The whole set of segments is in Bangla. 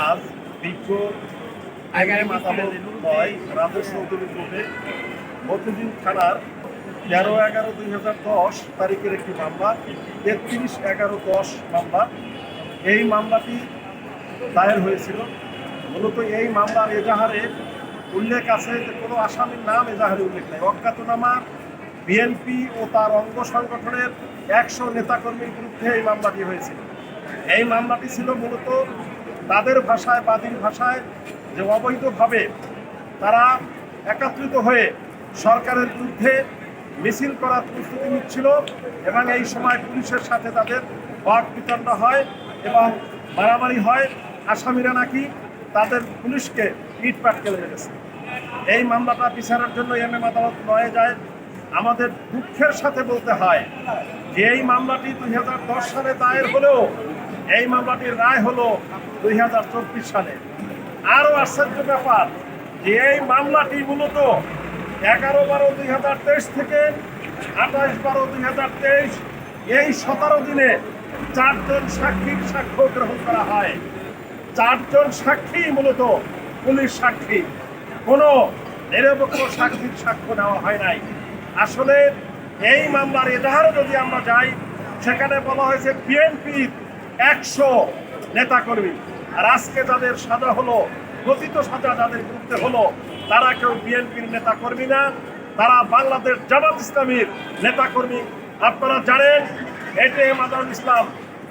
আজ বিজ্ঞ আইনের মাতামত নয় রাজেশ চৌধুরী গ্রুপে মতিঝিল থানার তেরো এগারো দুই হাজার দশ তারিখের একটি মামলা তেত্রিশ এগারো দশ মামলা। এই মামলাটি দায়ের হয়েছিল। মূলত এই মামলার এজাহারে উল্লেখ আছে যে কোনো আসামির নাম এজাহারে উল্লেখ নেই। অজ্ঞাতনামা বিএনপি ও তার অঙ্গ সংগঠনের একশো নেতাকর্মীর বিরুদ্ধে এই মামলাটি হয়েছিল। এই মামলাটি ছিল মূলত তাদের ভাষায় বাদীর ভাষায় যে অবৈধভাবে তারা একত্রিত হয়ে সরকারের বিরুদ্ধে মিছিল করার প্রস্তুতি নিচ্ছিল এবং এই সময় পুলিশের সাথে তাদের বাক বিতণ্ড হয় এবং মারামারি হয়। আসামিরা নাকি তাদের পুলিশকে ইট পাটকেলে মেরেছে। এই মামলাটা বিচারের জন্য এম এম আদালত নয়ে যায়। আমাদের দুঃখের সাথে বলতে হয় যে এই মামলাটি দুই হাজার দশ সালে দায়ের হলেও এই মামলাটির রায় হলো দুই হাজার চব্বিশ সালে। আরও আশ্চর্য ব্যাপার যে এই মামলাটি মূলত এগারো বারো দুই থেকে আঠাশ বারো দুই এই সতেরো দিনে চারজন সাক্ষীর সাক্ষ্য গ্রহণ করা হয়। চারজন সাক্ষী মূলত পুলিশ সাক্ষী। কোনো নিরপেক্ষ সাক্ষীর সাক্ষ্য নেওয়া হয় নাই। আসলে এই মামলার এজাহারে যদি আমরা যাই, সেখানে বলা হয়েছে বিএনপির একশো নেতাকর্মী। আর আজকে যাদের সাজা হলো, কথিত সাজা যাদের বিরুদ্ধে হলো, তারা কেউ বিএনপির নেতাকর্মী না, তারা বাংলাদেশ জামাত ইসলামীর নেতাকর্মী। আপনারা জানেন A T M Azharul Islam,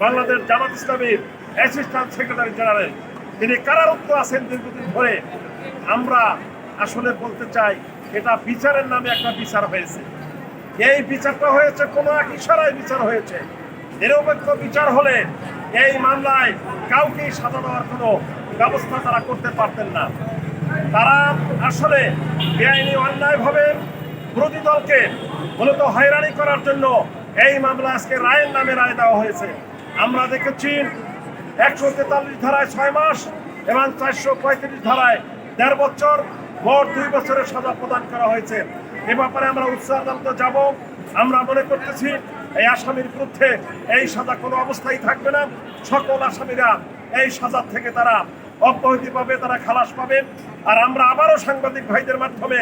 Bangladesh Jamaat ইসলামীর অ্যাসিস্ট্যান্ট সেক্রেটারি জেনারেল। তিনি কারারুদ্ধ আছেন দীর্ঘদিন ধরে। আমরা আসলে বলতে চাই, এটা বিচারের নামে একটা বিচার হয়েছে। এই বিচারটা হয়েছে কোনো এক ইশারায় বিচার হয়েছে। নিরপেক্ষ বিচার হলে এই মামলায় কাউকেই সাজা দেওয়ার কোনো ব্যবস্থা তারা করতে পারতেন না। তারা আসলে বেআইনি অন্যায়ভাবে বিরোধী দলকে মূলত হয়রানি করার জন্য এই মামলা আজকে রায়ের নামে রায় দেওয়া হয়েছে। আমরা দেখেছি একশো তেতাল্লিশ ধারায় ছয় মাস এবং চারশো পঁয়ত্রিশ ধারায় দেড় বছর মোট দুই বছরের সাজা প্রদান করা হয়েছে। এ ব্যাপারে আমরা উচ্চ আদালতে যাব। আমরা মনে করতেছি এই আসামির বিরুদ্ধে এই সাজা কোনো অবস্থায় থাকবে না। সকল আসামিরা এই সাজার থেকে তারা অব্যাহতি পাবে তারা খালাস পাবে। আর আমরা আবারও সাংবাদিক ভাইদের মাধ্যমে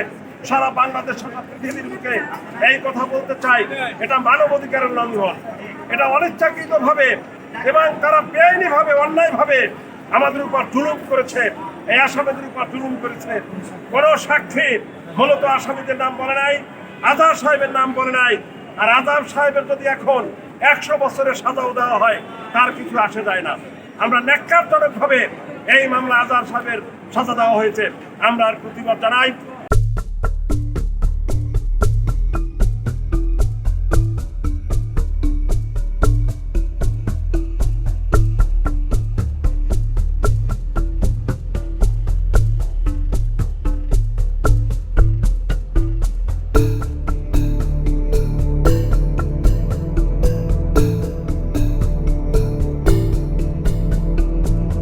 সারা বাংলাদেশ সারা পৃথিবীর বুকে এই কথা বলতে চাই। এটা মানবাধিকারের লঙ্ঘন। এটা অনিচ্ছাকৃত ভাবে এবং তারা বেআইনি ভাবে অন্যায় ভাবে আমাদের উপর জুলুম করেছে। এই আসামিদের উপর জুলুম করেছে। কোন সাক্ষী মূলত আসামিদের নাম বলে নাই। আজহার সাহেবের নাম বলে নাই। আর আজহার সাহেবের যদি এখন একশো বছরের সাজাও দেওয়া হয়, তার কিছু আসে যায় না। আমরা ন্যাক্কারজনকভাবে এই মামলা আজহার সাহেবের সাজা দেওয়া হয়েছে। আমরা আর প্রতিবাদ জানাই।